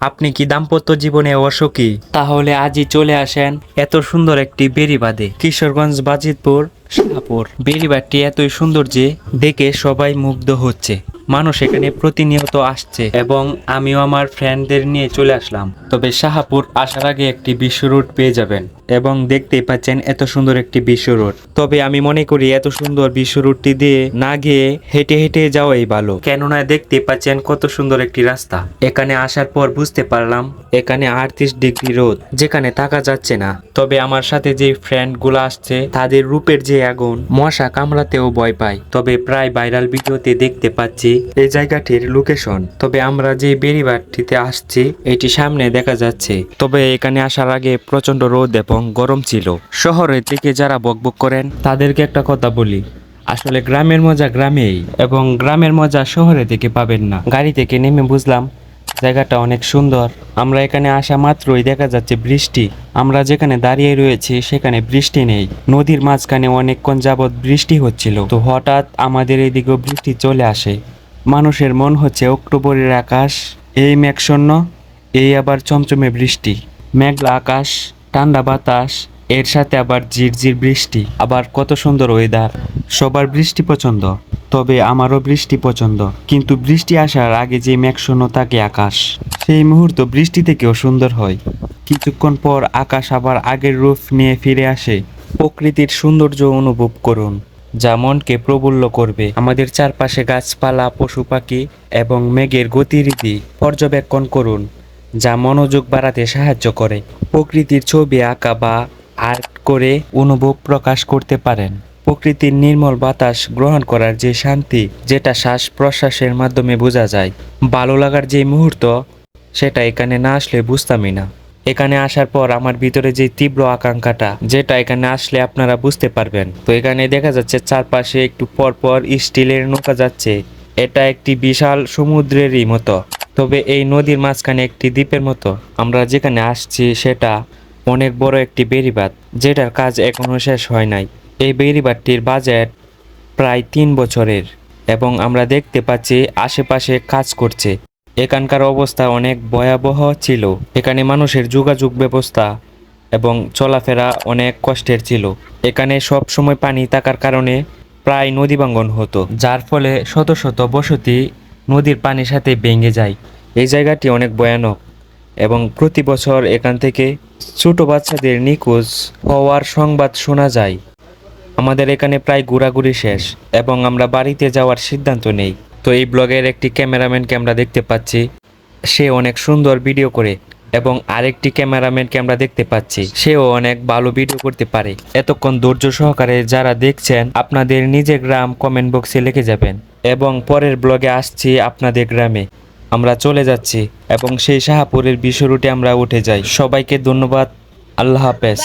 আপনি কি দাম্পত্য জীবনে অসুখী? তাহলে আজই চলে আসেন। এত সুন্দর একটি বেরিবাদে কিশোরগঞ্জ বাজিতপুর শাহপুর। বেরিবাদটি এতই সুন্দর যে দেখে সবাই মুগ্ধ হচ্ছে। মানুষ এখানে প্রতিনিয়ত আসছে এবং আমিও আমার ফ্রেন্ডদের নিয়ে চলে আসলাম। তবে শাহাপুর আসার আগে একটি বিশ্ব রুট পেয়ে যাবেন এবং দেখতেই পাচ্ছেন এত সুন্দর একটি বিশ্ব রুট তবে আমি মনে করি এত সুন্দর বিশ্ব রুটটি দিয়ে না গিয়ে হেঁটে হেঁটে যাওয়াই ভালো। কেননা দেখতে পাচ্ছেন কত সুন্দর একটি রাস্তা। এখানে আসার পর বুঝতে পারলাম এখানে আটত্রিশ ডিগ্রি রোদ যেখানে থাকা যাচ্ছে না। তবে আমার সাথে যে ফ্রেন্ডগুলো আসছে, তাদের রূপের যে আগুন, মশা কামড়াতেও ভয় পায়। তবে প্রায় ভাইরাল ভিডিওতে দেখতে পাচ্ছি এই জায়গাটির লোকেশন তবে আমরা যে বেরিবারটিতে আসছি, এটি সামনে দেখা যাচ্ছে। তবে এখানে আসার আগে প্রচণ্ড রোদ এবং গরম ছিল। শহরের দিকে যারা বকবক করেন, তাদেরকে একটা কথা বলি। আসলে গ্রামের মজা গ্রামেই, এবং গ্রামের মজা শহরে থেকে পাবেন না। গাড়ি থেকে নেমে বুঝলাম, জায়গাটা অনেক সুন্দর। আমরা এখানে আসা মাত্রই দেখা যাচ্ছে বৃষ্টি। আমরা যেখানে দাঁড়িয়ে রয়েছি, সেখানে বৃষ্টি নেই। নদীর মাঝখানে অনেকক্ষণ যাবৎ বৃষ্টি হচ্ছিল। তো হঠাৎ আমাদের এদিকেও বৃষ্টি চলে আসে। মানুষের মন হচ্ছে অক্টোবরের আকাশ, এই মেঘশূন্য, এই আবার চমচমে বৃষ্টি। মেঘলা আকাশ, ঠান্ডা বাতাস, এর সাথে আবার ঝিরঝির বৃষ্টি। আবার কত সুন্দর ওয়েদার সবার বৃষ্টি পছন্দ, তবে আমারও বৃষ্টি পছন্দ। কিন্তু বৃষ্টি আসার আগে যে মেঘশূন্য থাকে আকাশ। সেই মুহূর্ত বৃষ্টি থেকেও সুন্দর হয়। কিছুক্ষণ পর আকাশ আবার আগের রূপ নিয়ে ফিরে আসে। প্রকৃতির সৌন্দর্য অনুভব করুন। যা মনকে প্রবুল্ল করবে। আমাদের চারপাশে গাছপালা, পশু পাখি এবং মেঘের গতিরীতি পর্যবেক্ষণ করুন, যা মনোযোগ বাড়াতে সাহায্য করে। প্রকৃতির ছবি আঁকা বা আর্ট করে অনুভব প্রকাশ করতে পারেন। প্রকৃতির নির্মল বাতাস গ্রহণ করার যে শান্তি, যেটা শ্বাস প্রশ্বাসের মাধ্যমে বোঝা যায়। ভালো লাগার যে মুহূর্ত, সেটা এখানে না আসলে বুঝতামই না। এখানে আসার পর আমার ভিতরে যে তীব্র আকাঙ্ক্ষাটা, যেটা এখানে আসলে আপনারা বুঝতে পারবেন। তো এখানে দেখা যাচ্ছে চারপাশে একটু পর পর স্টিলের নৌকা যাচ্ছে। এটা একটি বিশাল সমুদ্রেরই মতো। তবে এই নদীর মাঝখানে একটি দ্বীপের মতো। আমরা যেখানে আসছি সেটা অনেক বড় একটি বেড়িবাঁধ, যেটার কাজ এখনও শেষ হয় নাই। এই বেড়িবাঁধটির বাজেট প্রায় তিন বছরের এবং আমরা দেখতে পাচ্ছি আশেপাশে কাজ করছে। এখানকার অবস্থা অনেক ভয়াবহ ছিল। এখানে মানুষের যোগাযোগ ব্যবস্থা এবং চলাফেরা অনেক কষ্টের ছিল। এখানে সব সময় পানি থাকার কারণে প্রায় নদী ভাঙ্গন হতো, যার ফলে শত শত বসতি নদীর পানির সাথে ভেঙে যায়। এই জায়গাটি অনেক ভয়ানক এবং প্রতি বছর এখান থেকে ছোট বাচ্চাদের নিখোঁজ হওয়ার সংবাদ শোনা যায়। আমাদের এখানে প্রায় ঘোরাঘুরি শেষ এবং আমরা বাড়িতে যাওয়ার সিদ্ধান্ত নেই। তো এই ব্লগের একটি ক্যামেরাম্যানকে আমরা দেখতে পাচ্ছি। সে অনেক সুন্দর ভিডিও করে এবং আরেকটি ক্যামেরাম্যানকে আমরা দেখতে পাচ্ছি। সেও অনেক ভালো ভিডিও করতে পারে। এতক্ষণ ধৈর্য সহকারে যারা দেখছেন, আপনাদের নিজের গ্রাম কমেন্ট বক্সে লিখে যাবেন এবং পরের ব্লগে আসছি আপনাদের গ্রামে। আমরা চলে যাচ্ছি এবং সেই শাহাপুরের বিশ্ব রুটে আমরা উঠে যাই। সবাইকে ধন্যবাদ। আল্লাহ হাফেজ।